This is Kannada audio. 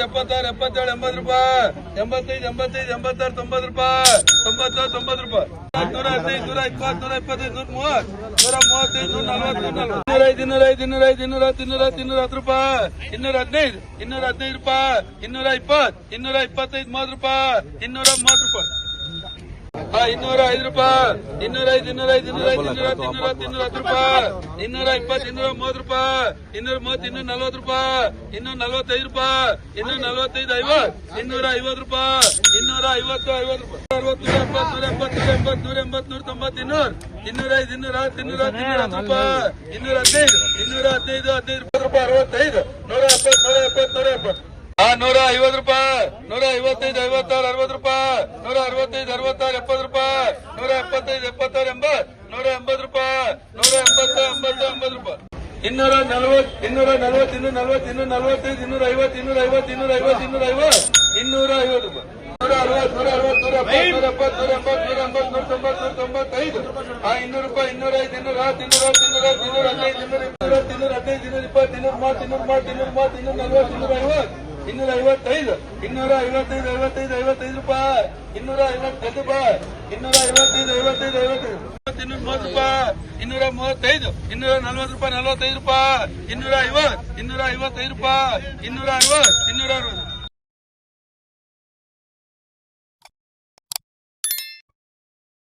ಎಪ್ಪತ್ತಾರು, ಎಪ್ಪತ್ತೇಳು, ಎಂಬತ್ತು ರೂಪಾಯಿ. ಎಂಬತ್ತೈದು ಎಂಬತ್ತೈದು, ಎಂಬತ್ತಾರು, ತೊಂಬತ್ತು ರೂಪಾಯಿ. ತೊಂಬತ್ತಾರು ತೊಂಬತ್ತು ರೂಪಾಯಿ. ನೂರ ಹದಿನೈದು, ನೂರ ಇಪ್ಪತ್ತು, ನೂರ ಇಪ್ಪತ್ತೈದು, ನೂರ ಮೂವತ್ತು. ನೂರ ಮೂವತ್ತೈದು, ನೂರ ನಲವತ್ತು, ನೂರ ಇನ್ನೂರ ಐದು ಇನ್ನೂರ ಐದು ಇನ್ನೂರ ಐದು, ಇನ್ನೂರ ಹತ್ತು ಇನ್ನೂರ ಹತ್ತು ಇನ್ನೂರ ಹತ್ತು ರೂಪಾಯಿ. ಇನ್ನೂರ ಹದಿನೈದು ಇನ್ನೂರ ಹದಿನೈದು ರೂಪಾಯಿ. ಇನ್ನೂರ ಇಪ್ಪತ್ತು, ಇನ್ನೂರ ಇಪ್ಪತ್ತೈದು, ಮೂವತ್ತು ರೂಪಾಯಿ. ಇನ್ನೂರ ಮೂವತ್ತು ರೂಪಾಯಿ. ಇನ್ನೂರ ಐದು ರೂಪಾಯಿ. ಇನ್ನೂರ ಐದು ಇನ್ನೂರ ಐದು ಇನ್ನೂರ ಐದು ಇನ್ನೂರ ಇನ್ನೂರ ಇನ್ನೂರ ಹತ್ತು ರೂಪಾಯಿ. ಇನ್ನೂರ ಇಪ್ಪತ್ತು, ಇನ್ನೂರ ಮೂವತ್ತು ರೂಪಾಯಿ. ಇನ್ನೂರ ಮೂವತ್ತು, ಇನ್ನೂರ ನಲ್ವತ್ತು ರೂಪಾಯಿ. ಇನ್ನೂರ ನಲ್ವತ್ತೈದು ರೂಪಾಯಿ. ಇನ್ನೂರ ನಲ್ವತ್ತೈದು, ಐವತ್ತು. ಇನ್ನೂರ ಐವತ್ತು ರೂಪಾಯಿ. ಇನ್ನೂರ ಐವತ್ತು ಐವತ್ತು ರೂಪಾಯಿ. ಅರವತ್ತು ನೂರ ಎಪ್ಪತ್ತು ನೂರ ಎಂಬತ್ತು ನೂರ ಎಂಬತ್ತು ನೂರ ಎಂಬತ್ತು, ನೂರ ತೊಂಬತ್ತು, ಇನ್ನೂರ. ಇನ್ನೂರ ಐದು, ಇನ್ನೂರ ಹತ್ತು ಇನ್ನೂರ ಹತ್ತು ಇನ್ನೂರ ಹತ್ತು ರೂಪಾಯಿ. ಇನ್ನೂರ ಹದಿನೈದು ಇನ್ನೂರ ಹದಿನೈದು ಹದಿನೈದು ರೂಪಾಯಿ ಅರವತ್ತೈದು, ನೂರ ಎಪ್ಪತ್ತು ನೂರ ಎಪ್ಪತ್ತು ನೂರ ಎಪ್ಪತ್ತು. ನೂರ ಐವತ್ತು ರೂಪಾಯಿ. ನೂರ ಐವತ್ತೈದು, ಐವತ್ತಾರು, ಅರವತ್ತು ರೂಪಾಯಿ. ನೂರ ಅರವತ್ತೈದು ರೂಪಾಯಿ ನೂರ ಎಪ್ಪತ್ತೈದು ಎಪ್ಪತ್ತಾರು ಎಂಬತ್ತು ನೂರ ಎಂಬತ್ತು ರೂಪಾಯಿ ನೂರ ಎಂಬತ್ತು ಎಂಬತ್ತು ಎಂಬತ್ತು ರೂಪಾಯಿ ಇನ್ನೂರ ನಲ್ವತ್ ಇನ್ನೂರ ನಲ್ವತ್ತು ಇನ್ನೂರ ನಲ್ವತ್ತು ಇನ್ನೂರ ನಲ್ವತ್ತೈದು ಇನ್ನೂರ ಐವತ್ತು ಇನ್ನೂರ ಐವತ್ತು ಇನ್ನೂರ ಐವತ್ತು ಇನ್ನೂರ ಐವತ್ತು ಇನ್ನೂರ ಐವತ್ತು ರೂಪಾಯಿ ನೂರ ಅರವತ್ತು ನೂರ ಅರವತ್ತು ನೂರ ಎಪ್ಪತ್ತು ನೂರ ಎಪ್ಪತ್ತು ನೂರ ಎಂಬತ್ತು ನೂರ ಎಂಬತ್ತು ನೂರ ತೊಂಬತ್ತು ನೂರ ತೊಂಬತ್ತೈದು ಆ ಇನ್ನೂರು ರೂಪಾಯಿ ಇನ್ನೂರ ಐದು ಇನ್ನೂರ ಹತ್ತು ಇನ್ನೂರ ಹತ್ತು ಇನ್ನೂರ ಹತ್ತು ಇನ್ನೂರ ಹದಿನೈದು ಇನ್ನೂರ ಇಪ್ಪತ್ತು ಇನ್ನೂರ ಹದಿನೈದು ಇನ್ನೂರ ಇಪ್ಪತ್ತು ಇನ್ನೂರ ಮೂವತ್ತು ಇನ್ನೂರ ಮೂವತ್ತು ಇನ್ನೂರ ಮೂವತ್ತು ಇನ್ನೂರ ನಲ್ವತ್ತು ಇನ್ನೂರ ಐವತ್ತು ಇನ್ನೂರ ಐವತ್ತೈದು ಇನ್ನೂರ ಐವತ್ತೈದು ಐವತ್ತೈದು ಐವತ್ತೈದು ರೂಪಾಯಿ ಇನ್ನೂರ ಐವತ್ತೈದು ರೂಪಾಯಿ ಇನ್ನೂರ ಐವತ್ತೈದು ಐವತ್ತೈದು ಐವತ್ತೈದು ಇನ್ನೂರ ಮೂವತ್ತು ರೂಪಾಯಿ ಇನ್ನೂರ ಮೂವತ್ತೈದು ಇನ್ನೂರ ನಲ್ವತ್ತು ರೂಪಾಯಿ, ನಲ್ವತ್ತೈದು ರೂಪಾಯಿ ಇನ್ನೂರ ಐವತ್ತು ಇನ್ನೂರ ಐವತ್ತೈದು ರೂಪಾಯಿ ಇನ್ನೂರ ಅರವತ್ತು ಇನ್ನೂರ ಅರವತ್ತು